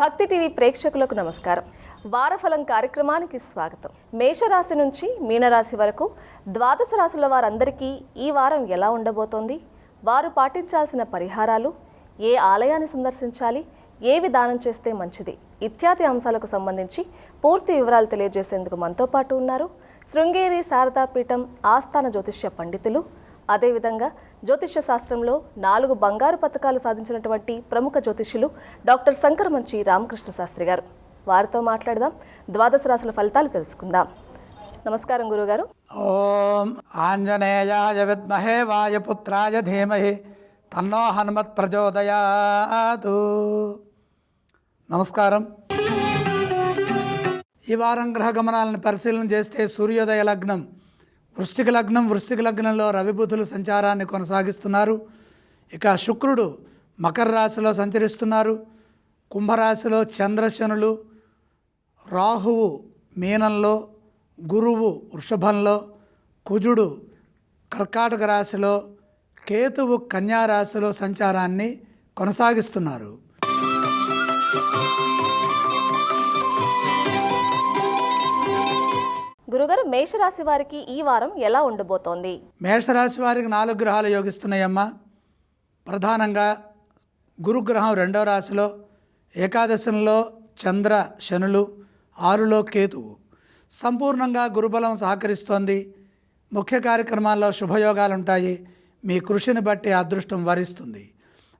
భక్తి టీవీ ప్రేక్షకులకు నమస్కారం. వారఫలం కార్యక్రమానికి స్వాగతం. మేషరాశి నుంచి మీనరాశి వరకు ద్వాదశ రాశుల వారందరికీ ఈ వారం ఎలా ఉండబోతోంది? వారు పాటించాల్సిన పరిహారాలు ఏ ఆలయాన్ని సందర్శించాలి ఏ విధానం చేస్తే మంచిది? ఇత్యాది అంశాలకు సంబంధించి పూర్తి వివరాలు తెలియజేసేందుకు మనతో పాటు ఉన్నారు శృంగేరి శారదాపీఠం ఆస్థాన జ్యోతిష్య పండితులు అదేవిధంగా జ్యోతిష్య శాస్త్రంలో నాలుగు బంగారు పథకాలు సాధించినటువంటి ప్రముఖ జ్యోతిష్యులు డాక్టర్ శంకర్ మంచి రామకృష్ణ శాస్త్రి గారు. వారితో మాట్లాడదాం. ద్వాదశ రాసుల ఫలితాలు తెలుసుకుందాం. నమస్కారం గురుగారు. ఓం ఆంజనేయాయ విద్మహే వాయుపుత్రాయ ధీమహి తన్నో హనుమత్ ప్రచోదయాతు. నమస్కారం. ఈ వారం గ్రహ గమనాలను పరిశీలన చేస్తే సూర్యోదయ లగ్నం వృశ్చిక లగ్నం వృశ్చిక లగ్నంలో రవిబుధులు సంచారాన్ని కొనసాగిస్తున్నారు. ఇక శుక్రుడు మకర రాశిలో సంచరిస్తున్నారు. కుంభరాశిలో చంద్రశనులు రాహువు మీనంలో గురువు వృషభంలో కుజుడు కర్కాటక రాశిలో కేతువు కన్యారాశిలో సంచారాన్ని కొనసాగిస్తున్నారు. గురుగారు మేషరాశి వారికి ఈ వారం ఎలా ఉండబోతోంది? మేషరాశి వారికి నాలుగు గ్రహాలు యోగిస్తున్నాయమ్మా. ప్రధానంగా గురుగ్రహం రెండో రాశిలో ఏకాదశంలో చంద్ర శనులు ఆరులో కేతువు. సంపూర్ణంగా గురుబలం సహకరిస్తోంది. ముఖ్య కార్యక్రమాల్లో శుభయోగాలు ఉంటాయి మీ కృషిని బట్టి అదృష్టం వరిస్తుంది.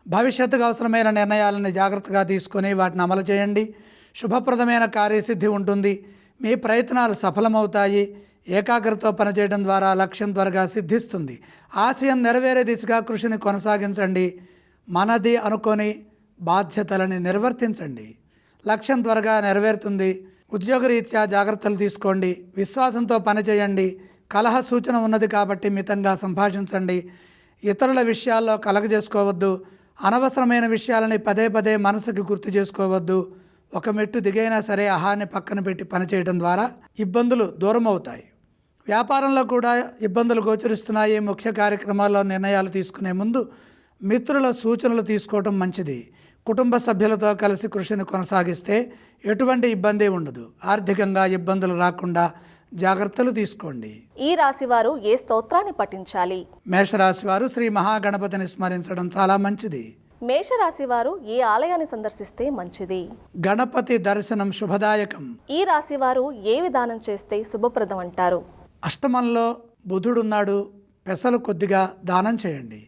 భవిష్యత్తుకు అవసరమైన నిర్ణయాలను జాగ్రత్తగా తీసుకొని వాటిని అమలు చేయండి. శుభప్రదమైన కార్యసిద్ధి ఉంటుంది. మీ ప్రయత్నాలు సఫలమవుతాయి. ఏకాగ్రతతో పనిచేయడం ద్వారా లక్ష్యం త్వరగా సిద్ధిస్తుంది. ఆశయం నెరవేరే దిశగా కృషిని కొనసాగించండి. మనది అనుకొని బాధ్యతలని నిర్వర్తించండి. లక్ష్యం త్వరగా నెరవేరుతుంది. ఉద్యోగరీత్యా జాగ్రత్తలు తీసుకోండి. విశ్వాసంతో పనిచేయండి. కలహ సూచన ఉన్నది కాబట్టి మితంగా సంభాషించండి. ఇతరుల విషయాల్లో కలగజేసుకోవద్దు. అనవసరమైన విషయాలని పదే పదే మనసుకు గుర్తు చేసుకోవద్దు. ఒక మెట్టు దిగైనా సరే అహాన్ని పక్కన పెట్టి పనిచేయడం ద్వారా ఇబ్బందులు దూరం అవుతాయి వ్యాపారంలో కూడా ఇబ్బందులు గోచరిస్తున్నాయి. ముఖ్య కార్యక్రమాల్లో నిర్ణయాలు తీసుకునే ముందు మిత్రుల సూచనలు తీసుకోవడం మంచిది. కుటుంబ సభ్యులతో కలిసి కృషిని కొనసాగిస్తే ఎటువంటి ఇబ్బంది ఉండదు. ఆర్థికంగా ఇబ్బందులు రాకుండా జాగ్రత్తలు తీసుకోండి. ఈ రాశి వారు ఏ స్తోత్రాన్ని పఠించాలి? మేషరాశి వారు శ్రీ మహాగణపతిని స్మరించడం చాలా మంచిది. మేషరాశి వారు ఏ ఆలయాన్ని సందర్శిస్తే మంచిది? గణపతి దర్శనం శుభదాయకం. ఈ రాశి వారు ఏ విధానం చేస్తే శుభప్రదం అంటారు? అష్టమంలో బుధుడున్నాడు పెసలు కొద్దిగా దానం చేయండి.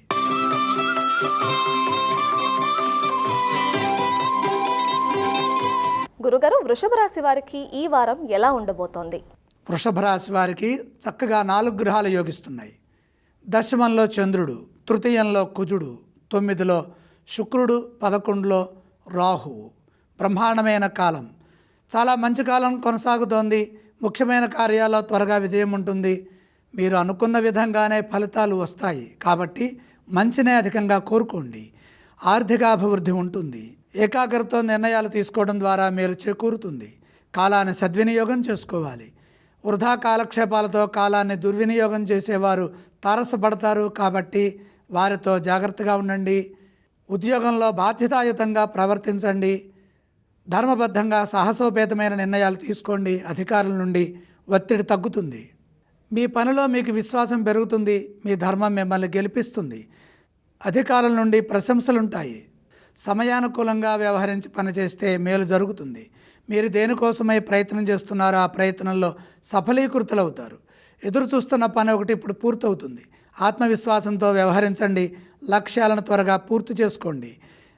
గురుగారు వృషభ రాశి వారికి ఈ వారం ఎలా ఉండబోతోంది? వృషభ రాశి వారికి చక్కగా నాలుగు గ్రహాలు యోగిస్తున్నాయి. దశమంలో చంద్రుడు తృతీయంలో కుజుడు తొమ్మిదిలో శుక్రుడు పదకొండులో రాహువు. బ్రహ్మాండమైన కాలం. చాలా మంచి కాలం కొనసాగుతోంది. ముఖ్యమైన కార్యాల్లో త్వరగా విజయం ఉంటుంది. మీరు అనుకున్న విధంగానే ఫలితాలు వస్తాయి. కాబట్టి మంచినే అధికంగా కోరుకోండి. ఆర్థికాభివృద్ధి ఉంటుంది. ఏకాగ్రతతో నిర్ణయాలు తీసుకోవడం ద్వారా మేలు చేకూరుతుంది. కాలాన్ని సద్వినియోగం చేసుకోవాలి. వృధా కాలక్షేపాలతో కాలాన్ని దుర్వినియోగం చేసేవారు తారసపడతారు కాబట్టి వారితో జాగ్రత్తగా ఉండండి. ఉద్యోగంలో బాధ్యతాయుతంగా ప్రవర్తించండి. ధర్మబద్ధంగా సాహసోపేతమైన నిర్ణయాలు తీసుకోండి. అధికారుల నుండి ఒత్తిడి తగ్గుతుంది. మీ పనిలో మీకు విశ్వాసం పెరుగుతుంది. మీ ధర్మం మిమ్మల్ని గెలిపిస్తుంది. అధికారుల నుండి ప్రశంసలుంటాయి. సమయానుకూలంగా వ్యవహరించి పనిచేస్తే మేలు జరుగుతుంది. మీరు దేనికోసమై ప్రయత్నం చేస్తున్నారో ఆ ప్రయత్నంలో సఫలీకృతులవుతారు. ఎదురు చూస్తున్న పని ఒకటి ఇప్పుడు పూర్తవుతుంది. ఆత్మవిశ్వాసంతో వ్యవహరించండి. లక్ష్యాలను త్వరగా పూర్తి చేసుకోండి.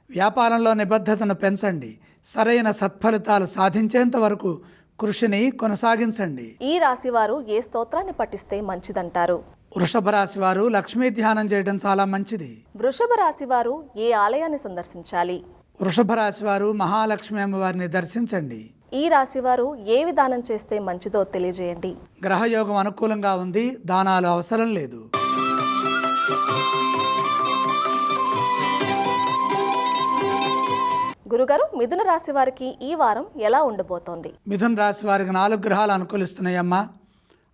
వ్యాపారంలో నిబద్ధతను పెంచండి. సరైన సత్ఫలితాలు సాధించేంత వరకు కృషిని కొనసాగించండి. ఈ రాశి వారు ఏ స్తోత్రాన్ని పఠిస్తే మంచిదంటారు? వృషభ రాశి వారు లక్ష్మీ ధ్యానం చేయడం చాలా మంచిది. వృషభ రాశి వారు ఏ ఆలయాన్ని సందర్శించాలి? వృషభ రాశి వారు మహాలక్ష్మి అమ్మవారిని దర్శించండి. ఈ రాశి వారు ఏ విధానం చేస్తే మంచిదో తెలియజేయండి. గ్రహయోగం అనుకూలంగా ఉంది. దానాలు అవసరం లేదు. గురుగారు మిథున రాశి వారికి ఈ వారం ఎలా ఉండబోతోంది? మిథున రాశి వారికి నాలుగు గ్రహాలు అనుకూలిస్తున్నాయమ్మా.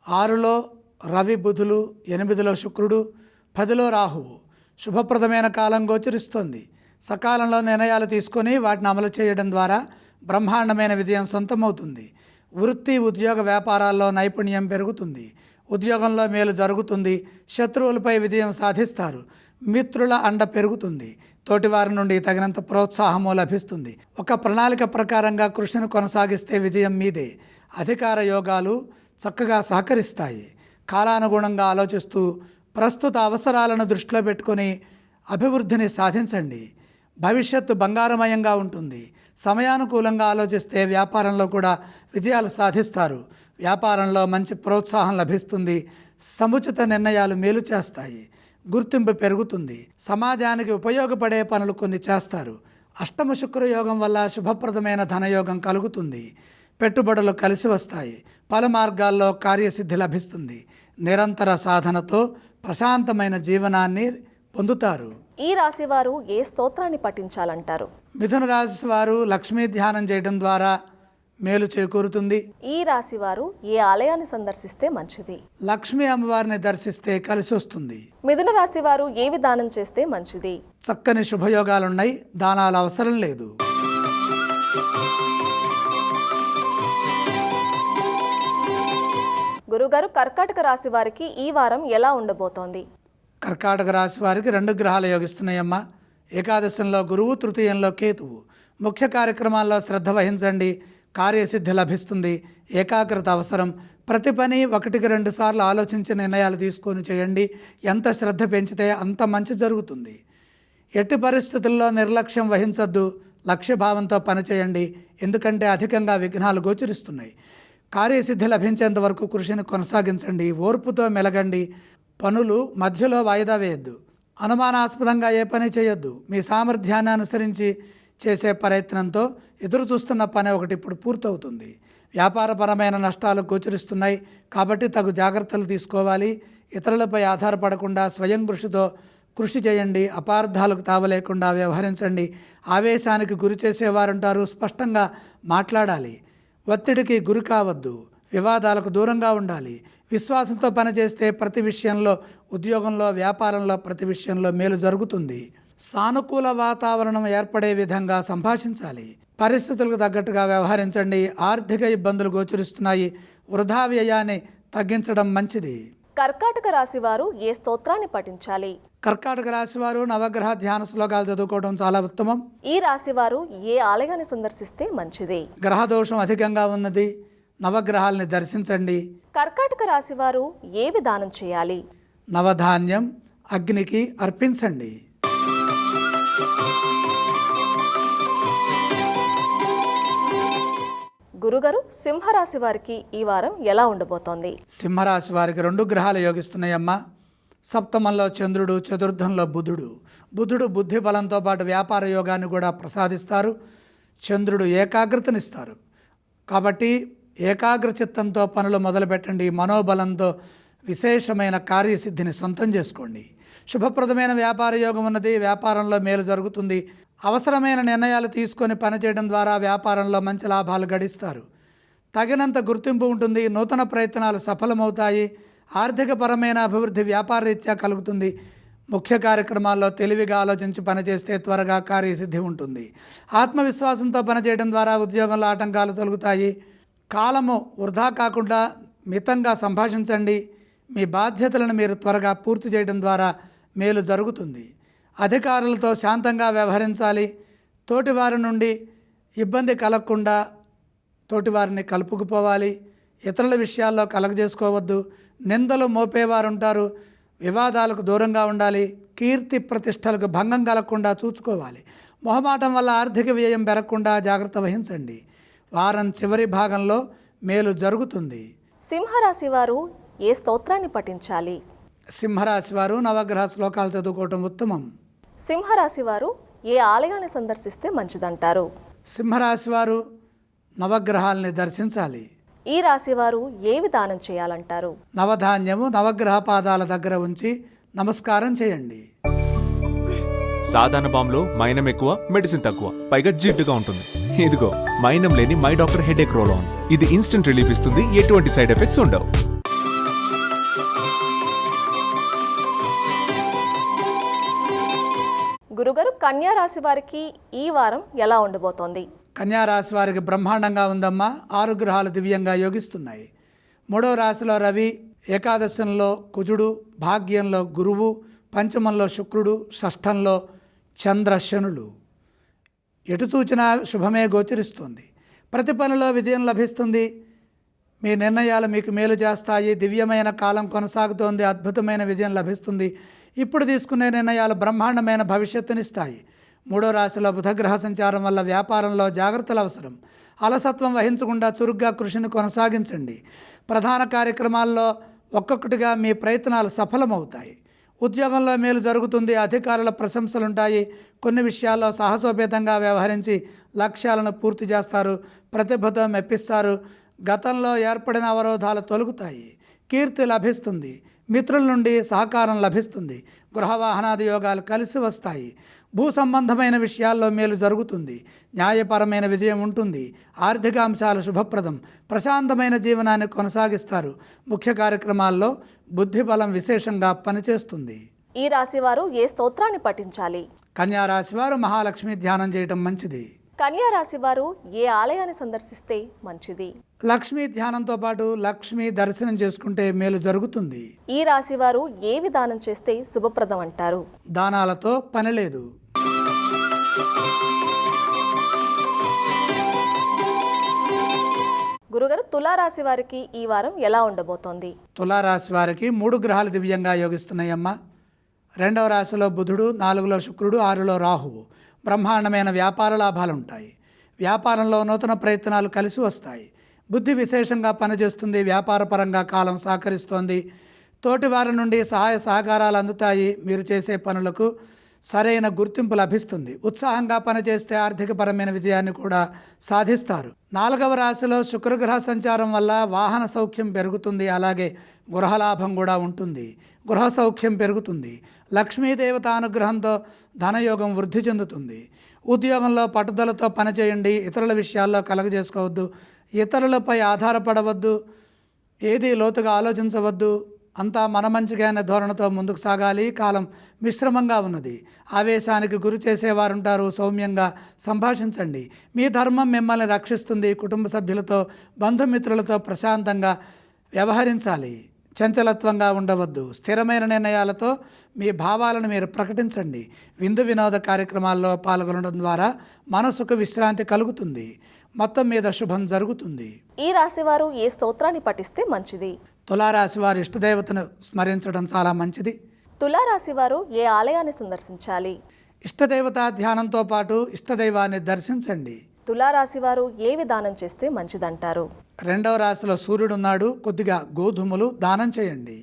ఆరులో రవి బుధులు ఎనిమిదిలో శుక్రుడు పదిలో రాహువు. శుభప్రదమైన కాలం గోచరిస్తోంది. సకాలంలో నిర్ణయాలు తీసుకొని వాటిని అమలు చేయడం ద్వారా బ్రహ్మాండమైన విజయం సొంతమవుతుంది. వృత్తి ఉద్యోగ వ్యాపారాల్లో నైపుణ్యం పెరుగుతుంది. ఉద్యోగంలో మేలు జరుగుతుంది. శత్రువులపై విజయం సాధిస్తారు. మిత్రుల అండ పెరుగుతుంది. తోటివారి నుండి తగినంత ప్రోత్సాహము లభిస్తుంది. ఒక ప్రణాళిక ప్రకారంగా కృషిని కొనసాగిస్తే విజయం మీదే. అధికార యోగాలు చక్కగా సహకరిస్తాయి. కాలానుగుణంగా ఆలోచిస్తూ ప్రస్తుత అవసరాలను దృష్టిలో పెట్టుకొని అభివృద్ధిని సాధించండి. భవిష్యత్తు బంగారమయంగా ఉంటుంది. సమయానుకూలంగా ఆలోచిస్తే వ్యాపారంలో కూడా విజయాలు సాధిస్తారు. వ్యాపారంలో మంచి ప్రోత్సాహం లభిస్తుంది. సముచిత నిర్ణయాలు మేలు చేస్తాయి. గుర్తింపు పెరుగుతుంది. సమాజానికి ఉపయోగపడే పనులు కొన్ని చేస్తారు. అష్టమ శుక్ర యోగం వల్ల శుభప్రదమైన ధనయోగం కలుగుతుంది. పెట్టుబడులు కలిసి వస్తాయి. పలు మార్గాల్లో కార్యసిద్ధి లభిస్తుంది. నిరంతర సాధనతో ప్రశాంతమైన జీవనాన్ని పొందుతారు. ఈ రాశి వారు ఏ స్తోత్రాన్ని పఠించాలంటారు? మిథున రాశి వారు లక్ష్మీ ధ్యానం చేయడం ద్వారా మేలు చేకూరుతుంది. ఈ రాశి వారు ఏ ఆలయాన్ని సందర్శిస్తే మంచిది? లక్ష్మీ అమ్మవారిని దర్శిస్తే కలిసి వస్తుంది. మిథున రాశి వారు ఏ విధానం చేస్తే మంచిది? చక్కని శుభయోగాలున్నాయి దానాలు అవసరం లేదు. గురుగారు కర్కాటక రాశి వారికి ఈ వారం ఎలా ఉండబోతోంది? కర్కాటక రాశి వారికి రెండు గ్రహాలు యోగిస్తున్నాయమ్మా. ఏకాదశంలో గురువు తృతీయంలో కేతువు. ముఖ్య కార్యక్రమాల్లో శ్రద్ధ వహించండి. కార్యసిద్ధి లభిస్తుంది. ఏకాగ్రత అవసరం. ప్రతి పని ఒకటికి రెండు సార్లు ఆలోచించి నిర్ణయాలు తీసుకొని చేయండి. ఎంత శ్రద్ధ పెంచితే అంత మంచి జరుగుతుంది. ఎట్టి పరిస్థితుల్లో నిర్లక్ష్యం వహించొద్దు. లక్ష్యభావంతో పనిచేయండి ఎందుకంటే అధికంగా విఘ్నాలు గోచరిస్తున్నాయి. కార్యసిద్ధి లభించేంత వరకు కృషిని కొనసాగించండి. ఓర్పుతో మెలగండి. పనులు మధ్యలో వాయిదా వేయద్దు. అనుమానాస్పదంగా ఏ పని చేయొద్దు. మీ సామర్థ్యాన్ని అనుసరించి చేసే ప్రయత్నంతో ఎదురు చూస్తున్న పని ఒకటి ఇప్పుడు పూర్తవుతుంది. వ్యాపారపరమైన నష్టాలు గోచరిస్తున్నాయి. కాబట్టి తగు జాగ్రత్తలు తీసుకోవాలి. ఇతరులపై ఆధారపడకుండా స్వయం కృషితో కృషి చేయండి. అపార్థాలకు తావలేకుండా వ్యవహరించండి. ఆవేశానికి గురి చేసేవారుంటారు. స్పష్టంగా మాట్లాడాలి. ఒత్తిడికి గురి కావద్దు. వివాదాలకు దూరంగా ఉండాలి. విశ్వాసంతో పనిచేస్తే ప్రతి విషయంలో ఉద్యోగంలో వ్యాపారంలో ప్రతి విషయంలో మేలు జరుగుతుంది. సానుకూల వాతావరణం ఏర్పడే విధంగా సంభాషించాలి. పరిస్థితులకు తగ్గట్టుగా వ్యవహరించండి. ఆర్థిక ఇబ్బందులు గోచరిస్తున్నాయి. వృధా వ్యయాన్ని తగ్గించడం మంచిది. కర్కాటక రాశి వారు ఏ స్తోత్రాన్ని పఠించాలి? కర్కాటక రాశి వారు నవగ్రహ ధ్యాన శ్లోకాలు చదువుకోవడం చాలా ఉత్తమం. ఈ రాశి వారు ఏ ఆలయాన్ని సందర్శిస్తే మంచిది? గ్రహదోషం అధికంగా ఉన్నది. నవగ్రహాల్ని దర్శించండి. కర్కాటక రాశి వారు ఏ విధానం చేయాలి? నవధాన్యం అగ్నికి అర్పించండి. గురుగారు సింహరాశి వారికి ఈ వారం ఎలా ఉండబోతోంది? సింహరాశి వారికి రెండు గ్రహాలు యోగిస్తున్నాయమ్మా. సప్తమంలో చంద్రుడు చతుర్థంలో బుధుడు. బుధుడు బుద్ధి బలంతో పాటు వ్యాపార యోగాన్ని కూడా ప్రసాదిస్తారు. చంద్రుడు ఏకాగ్రతనిస్తారు. కాబట్టి ఏకాగ్ర చిత్తంతో పనులు మొదలుపెట్టండి. మనోబలంతో విశేషమైన కార్యసిద్ధిని సొంతం చేసుకోండి. శుభప్రదమైన వ్యాపార యోగం ఉన్నది. వ్యాపారంలో మేలు జరుగుతుంది. అవసరమైన నిర్ణయాలు తీసుకొని పనిచేయడం ద్వారా వ్యాపారంలో మంచి లాభాలు గడిస్తారు. తగినంత గుర్తింపు ఉంటుంది నూతన ప్రయత్నాలు సఫలమవుతాయి ఆర్థికపరమైన అభివృద్ధి వ్యాపార రీత్యా కలుగుతుంది. ముఖ్య కార్యక్రమాల్లో తెలివిగా ఆలోచించి పనిచేస్తే త్వరగా కార్యసిద్ధి ఉంటుంది. ఆత్మవిశ్వాసంతో పనిచేయడం ద్వారా ఉద్యోగంలో ఆటంకాలు తొలగుతాయి. కాలము వృధా కాకుండా మితంగా సంభాషించండి. మీ బాధ్యతలను మీరు త్వరగా పూర్తి చేయడం ద్వారా మేలు జరుగుతుంది. అధికారులతో శాంతంగా వ్యవహరించాలి. తోటివారి నుండి ఇబ్బంది కలగకుండా తోటివారిని కలుపుకుపోవాలి. ఇతరుల విషయాల్లో కలగజేసుకోవద్దు. నిందలు మోపేవారు ఉంటారు వివాదాలకు దూరంగా ఉండాలి. కీర్తి ప్రతిష్టలకు భంగం కలగకుండా చూసుకోవాలి మొహమాటం వల్ల ఆర్థిక వ్యయం పెరగకుండా జాగ్రత్త వహించండి. వారం చివరి భాగంలో మేలు జరుగుతుంది. సింహరాశి వారు ఏ స్తోత్రాన్ని పఠించాలి? సింహరాశి వారు నవగ్రహ శ్లోకాలు చదువుకోవటం ఉత్తమం. సింహరాశి వారు ఏ ఆలయాన్ని సందర్శిస్తే మంచిదంటారు? సింహరాశి వారు నవగ్రహాల్ని దర్శించాలి. ఈ రాశి వారు ఏ విధానం చేయాలంటారు? నవధాన్యము నవగ్రహ పాదాల దగ్గర ఉంచి నమస్కారం చేయండి. సాధారణ బాంబులో మైనం ఎక్కువ మెడిసిన్ తక్కువ పైగా జిడ్డుగా ఉంటుంది. ఇదిగో మైనం లేని My Doctor headache roll on. ఇది ఇన్స్టెంట్ రిలీఫ్ ఇస్తుంది ఎటువంటి సైడ్ ఎఫెక్ట్స్ ఉండవు. కన్యా రాశి వారికి ఈ వారం ఎలా ఉండబోతోంది? కన్యా రాశి వారికి బ్రహ్మాండంగా ఉందమ్మా. ఆరు గ్రహాలు దివ్యంగా యోగిస్తున్నాయి. మూడో రాశిలో రవి ఏకాదశంలో కుజుడు భాగ్యంలో గురువు పంచమంలో శుక్రుడు షష్ఠంలో చంద్ర శనులు. ఎటు చూచినా శుభమే గోచరిస్తుంది. ప్రతి పనిలో విజయం లభిస్తుంది. మీ నిర్ణయాలు మీకు మేలు చేస్తాయి. దివ్యమైన కాలం కొనసాగుతోంది. అద్భుతమైన విజయం లభిస్తుంది. ఇప్పుడు తీసుకునే నిర్ణయాలు బ్రహ్మాండమైన భవిష్యత్తునిస్తాయి. మూడో రాశిలో బుధగ్రహ సంచారం వల్ల వ్యాపారంలో జాగ్రత్తలు అవసరం. అలసత్వం వహించకుండా చురుగ్గా కృషిని కొనసాగించండి. ప్రధాన కార్యక్రమాల్లో ఒక్కొక్కటిగా మీ ప్రయత్నాలు సఫలమవుతాయి. ఉద్యోగంలో మేలు జరుగుతుంది అధికారుల ప్రశంసలుంటాయి. కొన్ని విషయాల్లో సాహసోపేతంగా వ్యవహరించి లక్ష్యాలను పూర్తి చేస్తారు ప్రతిభతో మెప్పిస్తారు. గతంలో ఏర్పడిన అవరోధాలు తొలుగుతాయి. కీర్తి లభిస్తుంది. మిత్రుల నుండి సహకారం లభిస్తుంది. గృహ వాహనాది యోగాలు కలిసి వస్తాయి. భూ సంబంధమైన విషయాల్లో మేలు జరుగుతుంది. న్యాయపరమైన విజయం ఉంటుంది. ఆర్థిక అంశాలు శుభప్రదం. ప్రశాంతమైన జీవనాన్ని కొనసాగిస్తారు. ముఖ్య కార్యక్రమాల్లో బుద్ధి బలం విశేషంగా పనిచేస్తుంది. ఈ రాశి వారు ఏ స్తోత్రాన్ని పఠించాలి? కన్యా రాశి వారు మహాలక్ష్మి ధ్యానం చేయటం మంచిది. కన్యా రాశి వారు ఏ ఆలయాన్ని సందర్శిస్తే మంచిది? లక్ష్మీ ధ్యానంతో పాటు లక్ష్మి దర్శనం చేసుకుంటే మేలు జరుగుతుంది. ఈ రాశి వారు ఏ విధానం చేస్తే శుభప్రదం అంటారు? దానాలతో పని లేదు. గురుగారు తులారాశి వారికి ఈ వారం ఎలా ఉండబోతోంది? తులారాశి వారికి మూడు గ్రహాలు దివ్యంగా యోగిస్తున్నాయమ్మ. రెండవ రాశిలో బుధుడు నాలుగులో శుక్రుడు ఆరులో రాహువు. బ్రహ్మాండమైన వ్యాపార లాభాలు ఉంటాయి వ్యాపారంలో నూతన ప్రయత్నాలు కలిసి వస్తాయి. బుద్ధి విశేషంగా పనిచేస్తుంది వ్యాపారపరంగా కాలం సహకరిస్తోంది. తోటివారి నుండి సహాయ సహకారాలు అందుతాయి. మీరు చేసే పనులకు సరైన గుర్తింపు లభిస్తుంది. ఉత్సాహంగా పనిచేస్తే ఆర్థికపరమైన విజయాన్ని కూడా సాధిస్తారు. నాలుగవ రాశిలో శుక్రగ్రహ సంచారం వల్ల వాహన సౌఖ్యం పెరుగుతుంది. అలాగే గృహలాభం కూడా ఉంటుంది. గృహ సౌఖ్యం పెరుగుతుంది. లక్ష్మీదేవత అనుగ్రహంతో ధనయోగం వృద్ధి చెందుతుంది. ఉద్యోగంలో పట్టుదలతో పనిచేయండి. ఇతరుల విషయాల్లో కలగజేసుకోవద్దు. ఇతరులపై ఆధారపడవద్దు. ఏది లోతుగా ఆలోచించవద్దు. అంతా మన మంచిగానే ధోరణితో ముందుకు సాగాలి. కాలం మిశ్రమంగా ఉన్నది. ఆవేశానికి గురి చేసేవారుంటారు. సౌమ్యంగా సంభాషించండి. మీ ధర్మం మిమ్మల్ని రక్షిస్తుంది. కుటుంబ సభ్యులతో బంధుమిత్రులతో ప్రశాంతంగా వ్యవహరించాలి. చంచలత్వంగా ఉండవద్దు. స్థిరమైన నిర్ణయాలతో మీ భావాలను మీరు ప్రకటించండి. విందు వినోద కార్యక్రమాల్లో పాల్గొనడం ద్వారా మనసుకు విశ్రాంతి కలుగుతుంది. మొత్తం మీద శుభం జరుగుతుంది. ఈ రాశి వారు ఏ స్తోత్రాన్ని పఠిస్తే మంచిది? తులారాశి వారి ఇష్టదేవతను స్మరించడం చాలా మంచిది. తులారాశి వారు ఏ ఆలయాన్ని సందర్శించాలి? ఇష్టదేవతా ధ్యానంతో పాటు ఇష్టదైవాన్ని దర్శించండి. తులారాశి వారు ఏ విధానం చేస్తే మంచిదంటారు? రెండవ రాశిలో సూర్యుడు ఉన్నాడు కొద్దిగా గోధుమలు దానం చేయండి.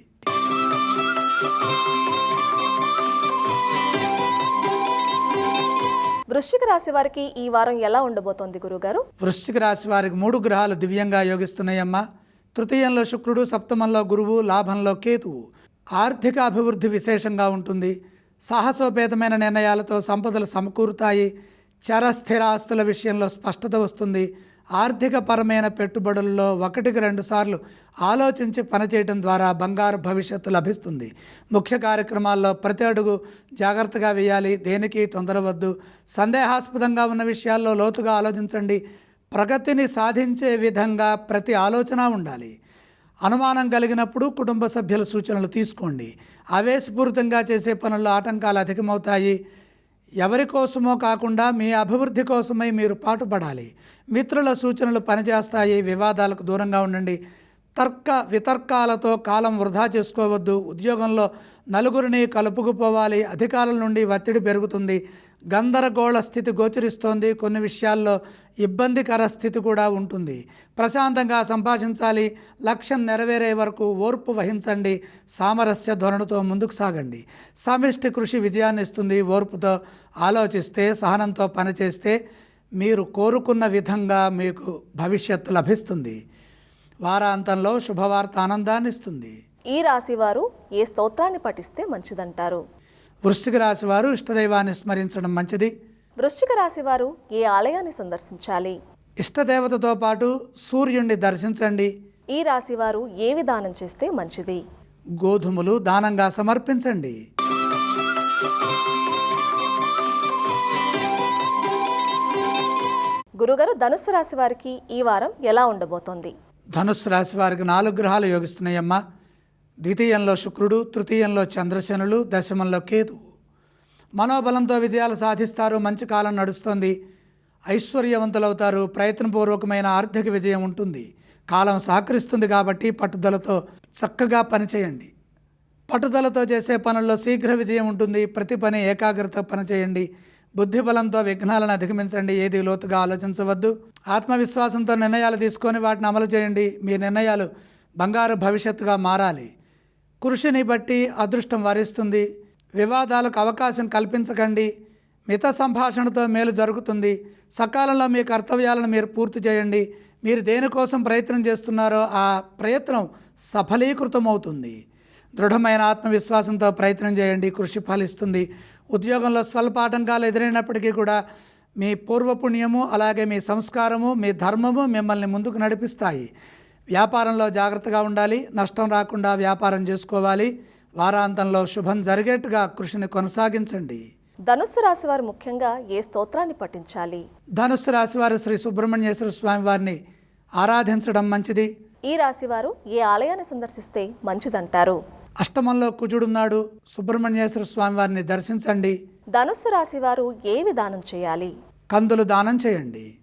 వృశ్చిక రాశి వారికి ఈ వారం ఎలా ఉండబోతోంది గురుగారు? వృశ్చిక రాశి వారికి మూడు గ్రహాలు దివ్యంగా యోగిస్తున్నాయమ్మా. తృతీయంలో శుక్రుడు సప్తమంలో గురువు లాభంలో కేతువు. ఆర్థిక అభివృద్ధి విశేషంగా ఉంటుంది. సాహసోపేతమైన నిర్ణయాలతో సంపదలు సమకూరుతాయి. చర స్థిరాస్తుల విషయంలో స్పష్టత వస్తుంది. ఆర్థికపరమైన పెట్టుబడుల్లో ఒకటికి రెండు సార్లు ఆలోచించి పనిచేయడం ద్వారా బంగారు భవిష్యత్తు లభిస్తుంది. ముఖ్య కార్యక్రమాల్లో ప్రతి అడుగు జాగ్రత్తగా వేయాలి. దేనికి తొందరవద్దు సందేహాస్పదంగా ఉన్న విషయాల్లో లోతుగా ఆలోచించండి. ప్రగతిని సాధించే విధంగా ప్రతి ఆలోచన ఉండాలి. అనుమానం కలిగినప్పుడు కుటుంబ సభ్యుల సూచనలు తీసుకోండి. ఆవేశపూరితంగా చేసే పనుల్లో ఆటంకాలు అధికమవుతాయి. ఎవరి కోసమో కాకుండా మీ అభివృద్ధి కోసమై మీరు పాటుపడాలి. మిత్రుల సూచనలు పనిచేస్తాయి. వివాదాలకు దూరంగా ఉండండి. తర్క వితర్కాలతో కాలం వృధా చేసుకోవద్దు. ఉద్యోగంలో నలుగురిని కలుపుకుపోవాలి. అధికారుల నుండి ఒత్తిడి పెరుగుతుంది. గందరగోళ స్థితి గోచరిస్తోంది. కొన్ని విషయాల్లో ఇబ్బందికర స్థితి కూడా ఉంటుంది. ప్రశాంతంగా సంభాషించాలి. లక్ష్యం నెరవేరే వరకు ఓర్పు వహించండి. సామరస్య ధోరణితో ముందుకు సాగండి. సమిష్టి కృషి విజయాన్ని ఇస్తుంది. ఓర్పుతో ఆలోచిస్తే సహనంతో పనిచేస్తే మీరు కోరుకున్న విధంగా మీకు భవిష్యత్తు లభిస్తుంది. వారాంతంలో శుభవార్త ఆనందాన్ని ఇస్తుంది ఈ రాశి వారు ఏ స్తోత్రాన్ని పఠిస్తే మంచిదంటారు? వృశ్చిక రాశి వారు ఇష్టదైవాన్ని స్మరించడం మంచిది. వృశ్చిక రాశి వారు ఏ ఆలయాన్ని సందర్శించాలి? ఇష్టదేవతతో పాటు సూర్యుడిని దర్శించండి. ఈ రాశి వారు ఏ విధానం చేస్తే మంచిది? గోధుమలు దానంగా సమర్పించండి. గురుగారు ధనుస్సు రాశి వారికి ఈ వారం ఎలా ఉండబోతోంది? ధనుస్సు రాశి వారికి నాలుగు గ్రహాలు యోగిస్తున్నాయమ్మా. ద్వితీయంలో శుక్రుడు తృతీయంలో చంద్రశనులు దశమంలో కేతువు. మనోబలంతో విజయాలు సాధిస్తారు మంచి కాలం నడుస్తుంది. ఐశ్వర్యవంతులవుతారు ప్రయత్నపూర్వకమైన ఆర్థిక విజయం ఉంటుంది. కాలం సహకరిస్తుంది కాబట్టి పట్టుదలతో చక్కగా పనిచేయండి. పట్టుదలతో చేసే పనుల్లో శీఘ్ర విజయం ఉంటుంది. ప్రతి పని ఏకాగ్రత పనిచేయండి. బుద్ధి బలంతో విఘ్నాలను అధిగమించండి. ఏది లోతుగా ఆలోచించవద్దు. ఆత్మవిశ్వాసంతో నిర్ణయాలు తీసుకొని వాటిని అమలు చేయండి. మీ నిర్ణయాలు బంగారు భవిష్యత్తుగా మారాలి. కృషిని బట్టి అదృష్టం వరిస్తుంది. వివాదాలకు అవకాశం కల్పించకండి. మిత సంభాషణతో మేలు జరుగుతుంది. సకాలంలో మీ కర్తవ్యాలను మీరు పూర్తి చేయండి. మీరు దేనికోసం ప్రయత్నం చేస్తున్నారో ఆ ప్రయత్నం సఫలీకృతమవుతుంది. దృఢమైన ఆత్మవిశ్వాసంతో ప్రయత్నం చేయండి. కృషి ఫలిస్తుంది. ఉద్యోగంలో స్వల్ప ఆటంకాలు ఎదురైనప్పటికీ కూడా మీ పూర్వపుణ్యము అలాగే మీ సంస్కారము మీ ధర్మము మిమ్మల్ని ముందుకు నడిపిస్తాయి. వ్యాపారంలో జాగ్రత్తగా ఉండాలి నష్టం రాకుండా వ్యాపారం చేసుకోవాలి. వారాంతంలో శుభం జరిగేట్టుగా కృషిని కొనసాగించండి. ధనుస్సు రాశి వారు ముఖ్యంగా ఏ స్తోత్రాన్ని పఠించాలి? ధనుస్సు రాశివారు శ్రీ సుబ్రహ్మణ్యేశ్వర స్వామి వారిని ఆరాధించడం మంచిది. ఈ రాశి వారు ఏ ఆలయాన్ని సందర్శిస్తే మంచిదంటారు? అష్టమంలో కుజుడున్నాడు సుబ్రహ్మణ్యేశ్వర స్వామి వారిని దర్శించండి. ధనుస్సు రాశి వారు ఏ విధానం చేయాలి? కందులు దానం చేయండి.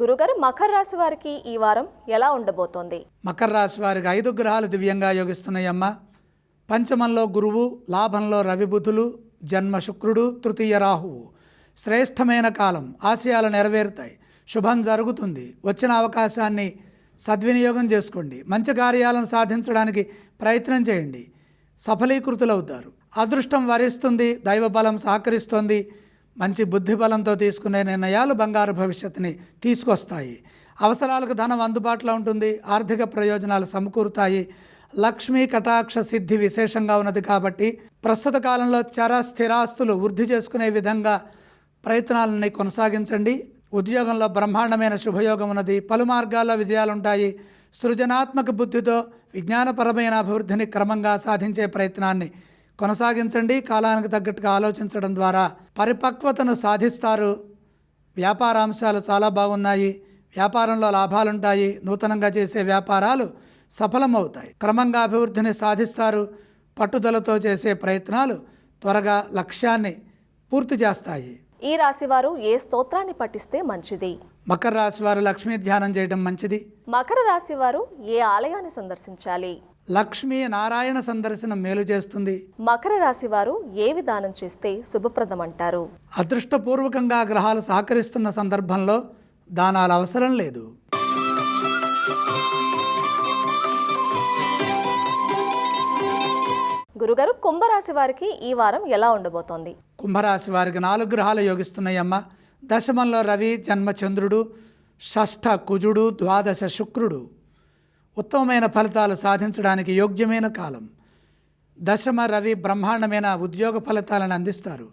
గురుగారు మకర రాశి వారికి ఈ వారం ఎలా ఉండబోతోంది? మకర రాశి వారికి ఐదు గ్రహాలు దివ్యంగా యోగిస్తున్నాయమ్మ. పంచమంలో గురువు లాభంలో రవిబుధులు జన్మ శుక్రుడు తృతీయ రాహువు. శ్రేష్టమైన కాలం ఆశయాలు నెరవేరుతాయి శుభం జరుగుతుంది. వచ్చిన అవకాశాన్ని సద్వినియోగం చేసుకోండి. మంచి కార్యాలను సాధించడానికి ప్రయత్నం చేయండి. సఫలీకృతులవుతారు. అదృష్టం వరిస్తుంది దైవబలం సహకరిస్తోంది. మంచి బుద్ధి బలంతో తీసుకునే నిర్ణయాలు బంగారు భవిష్యత్తుని తీసుకొస్తాయి. అవసరాలకు ధనం అందుబాటులో ఉంటుంది ఆర్థిక ప్రయోజనాలు సమకూరుతాయి. లక్ష్మీ కటాక్ష సిద్ధి విశేషంగా ఉన్నది కాబట్టి ప్రస్తుత కాలంలో చర స్థిరాస్తులు వృద్ధి చేసుకునే విధంగా ప్రయత్నాలని కొనసాగించండి. ఉద్యోగంలో బ్రహ్మాండమైన శుభయోగం ఉన్నది పలు మార్గాల్లో విజయాలుంటాయి. సృజనాత్మక బుద్ధితో విజ్ఞానపరమైన అభివృద్ధిని క్రమంగా సాధించే ప్రయత్నాన్ని కొనసాగించండి. కాలానికి తగ్గట్టుగా ఆలోచించడం ద్వారా పరిపక్వతను సాధిస్తారు. వ్యాపార అంశాలు చాలా బాగున్నాయి. వ్యాపారంలో లాభాలుంటాయి. నూతనంగా చేసే వ్యాపారాలు సఫలమవుతాయి. క్రమంగా అభివృద్ధిని సాధిస్తారు. పట్టుదలతో చేసే ప్రయత్నాలు త్వరగా లక్ష్యాన్ని పూర్తి చేస్తాయి. ఈ రాశి వారు ఏ స్తోత్రాన్ని పఠిస్తే మంచిది? మకర రాశి వారు లక్ష్మీ ధ్యానం చేయడం మంచిది. మకర రాశి వారు ఏ ఆలయాన్ని సందర్శించాలి? లక్ష్మీ నారాయణ సందర్శనం మేలు చేస్తుంది. మకర రాశి వారు ఏ విధానం చేస్తే శుభప్రదం అంటారు అదృష్టపూర్వకంగా గ్రహాలు సహకరిస్తున్న సందర్భంలో దానాలు అవసరం లేదు. గురుగారు కుంభరాశి వారికి ఈ వారం ఎలా ఉండబోతోంది? కుంభరాశి వారికి నాలుగు గ్రహాలు యోగిస్తున్నాయమ్మ. దశమంలో రవి జన్మచంద్రుడు షష్ఠ కుజుడు ద్వాదశ శుక్రుడు. ఉత్తమమైన ఫలితాలు సాధించడానికి యోగ్యమైన కాలం. దశమ రవి బ్రహ్మాండమైన ఉద్యోగ ఫలితాలను అందిస్తారు.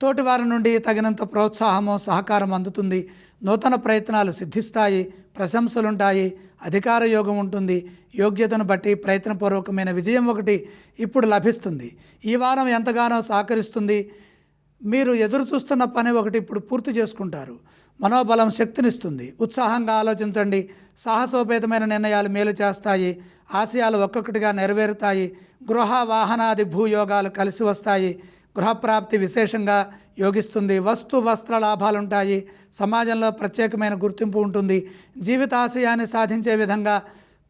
తోటివారి నుండి తగినంత ప్రోత్సాహము సహకారం అందుతుంది. నూతన ప్రయత్నాలు సిద్ధిస్తాయి ప్రశంసలుంటాయి అధికార యోగం ఉంటుంది. యోగ్యతను బట్టి ప్రయత్నపూర్వకమైన విజయం ఒకటి ఇప్పుడు లభిస్తుంది. ఈ వారం ఎంతగానో సహకరిస్తుంది. మీరు ఎదురు చూస్తున్న పని ఒకటి ఇప్పుడు పూర్తి చేసుకుంటారు. మనోబలం శక్తినిస్తుంది. ఉత్సాహంగా ఆలోచించండి. సాహసోపేతమైన నిర్ణయాలు మేలు చేస్తాయి. ఆశయాలు ఒక్కొక్కటిగా నెరవేరుతాయి. గృహ వాహనాది భూయోగాలు కలిసి వస్తాయి. గృహప్రాప్తి విశేషంగా యోగిస్తుంది. వస్తు వస్త్ర లాభాలుంటాయి. సమాజంలో ప్రత్యేకమైన గుర్తింపు ఉంటుంది. జీవితాశయాన్ని సాధించే విధంగా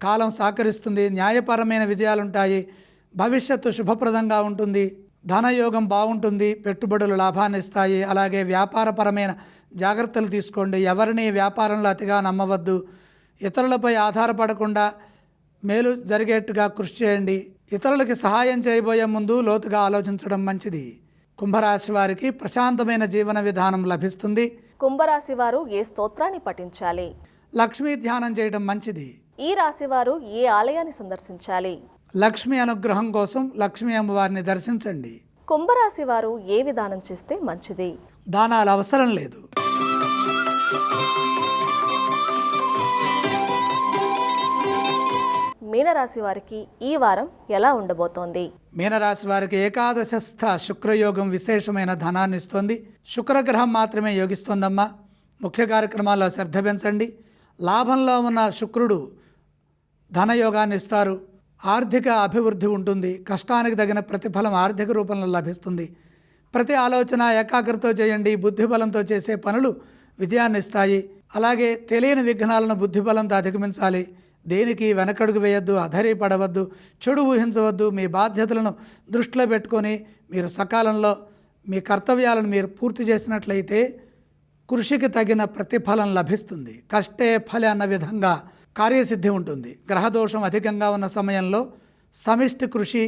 కాలం సహకరిస్తుంది. న్యాయపరమైన విజయాలుంటాయి. భవిష్యత్తు శుభప్రదంగా ఉంటుంది. ధనయోగం బాగుంటుంది పెట్టుబడులు లాభాన్ని ఇస్తాయి అలాగే వ్యాపారపరమైన జాగ్రత్తలు తీసుకోండి. ఎవరిని వ్యాపారంలో అతిగా నమ్మవద్దు. ఇతరులపై ఆధారపడకుండా మేలు జరిగేట్టుగా కృషి చేయండి. ఇతరులకి సహాయం చేయబోయే ముందు లోతుగా ఆలోచించడం మంచిది. కుంభరాశి వారికి ప్రశాంతమైన జీవన విధానం లభిస్తుంది. కుంభరాశి వారు ఏ స్తోత్రాన్ని పఠించాలి? లక్ష్మీ ధ్యానం చేయడం మంచిది. ఈ రాశి వారు ఏ ఆలయాన్ని సందర్శించాలి? లక్ష్మీ అనుగ్రహం కోసం లక్ష్మీ అమ్మవారిని దర్శించండి. కుంభరాశి వారు ఏ విధానం చేస్తే మంచిది? దానాలు అవసరం లేదు. మీనరాశి వారికి ఈ వారం ఎలా ఉండబోతోంది? మీనరాశి వారికి ఏకాదశస్థ శుక్రయోగం విశేషమైన ధనాన్ని ఇస్తుంది. శుక్రగ్రహం మాత్రమే యోగిస్తోందమ్మా. ముఖ్య కార్యక్రమాల్లో శ్రద్ధ పెంచండి. లాభంలో ఉన్న శుక్రుడు ధనయోగాన్ని ఇస్తారు. ఆర్థిక అభివృద్ధి ఉంటుంది. కష్టానికి తగిన ప్రతిఫలం ఆర్థిక రూపంలో లభిస్తుంది. ప్రతి ఆలోచన ఏకాగ్రత చేయండి బుద్ధిబలంతో చేసే పనులు విజయాన్ని ఇస్తాయి అలాగే తెలియని విఘ్నాలను బుద్ధిబలంతో అధిగమించాలి. దేనికి వెనకడుగు వేయొద్దు అధైర్యపడవద్దు చెడు ఊహించవద్దు మీ బాధ్యతలను దృష్టిలో పెట్టుకొని మీరు సకాలంలో మీ కర్తవ్యాలను మీరు పూర్తి చేసినట్లయితే కృషికి తగిన ప్రతిఫలం లభిస్తుంది. కష్టే ఫలే అన్న విధంగా కార్యసిద్ధి ఉంటుంది. గ్రహదోషం అధికంగా ఉన్న సమయంలో సమిష్టి కృషి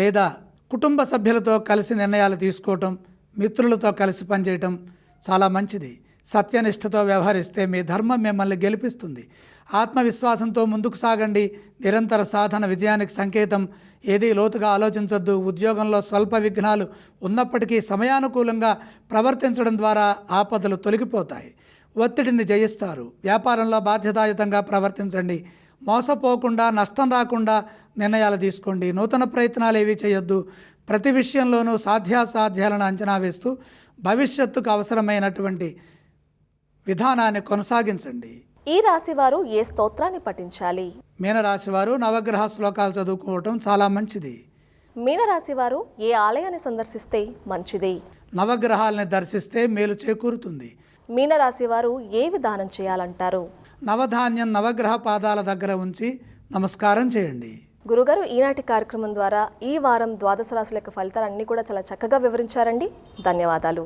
లేదా కుటుంబ సభ్యులతో కలిసి నిర్ణయాలు తీసుకోవటం మిత్రులతో కలిసి పనిచేయటం చాలా మంచిది. సత్యనిష్టతో వ్యవహరిస్తే మీ ధర్మం మిమ్మల్ని గెలిపిస్తుంది. ఆత్మవిశ్వాసంతో ముందుకు సాగండి. నిరంతర సాధన విజయానికి సంకేతం. ఏదీ లోతుగా ఆలోచించొద్దు. ఉద్యోగంలో స్వల్ప విఘ్నాలు ఉన్నప్పటికీ సమయానుకూలంగా ప్రవర్తించడం ద్వారా ఆపదలు తొలగిపోతాయి. ఒత్తిడిని జయిస్తారు. వ్యాపారంలో బాధ్యతాయుతంగా ప్రవర్తించండి. మోసపోకుండా నష్టం రాకుండా నిర్ణయాలు తీసుకోండి. నూతన ప్రయత్నాలు ఏవి చేయొద్దు. ప్రతి విషయంలోనూ సాధ్యాసాధ్యాలను అంచనా వేస్తూ భవిష్యత్తుకు అవసరమైనటువంటి విధానాన్ని కొనసాగించండి. ఈ రాశి వారు ఏ స్తోత్రాన్ని పఠించాలి? మీనరాశి వారు నవగ్రహ శ్లోకాలు చదువుకోవటం చాలా మంచిది. మీనరాశి వారు ఏ ఆలయాన్ని సందర్శిస్తే మంచిది? నవగ్రహాలని దర్శిస్తే మేలు చేకూరుతుంది. మీనరాశి వారు ఏ విధానం చేయాలంటారు? నవధాన్యం నవగ్రహ పాదాల దగ్గర ఉంచి నమస్కారం చేయండి. గురుగారు ఈనాటి కార్యక్రమం ద్వారా ఈ వారం ద్వాదశ రాశుల యొక్క ఫలితాలన్నీ కూడా చాలా చక్కగా వివరించారండి. ధన్యవాదాలు.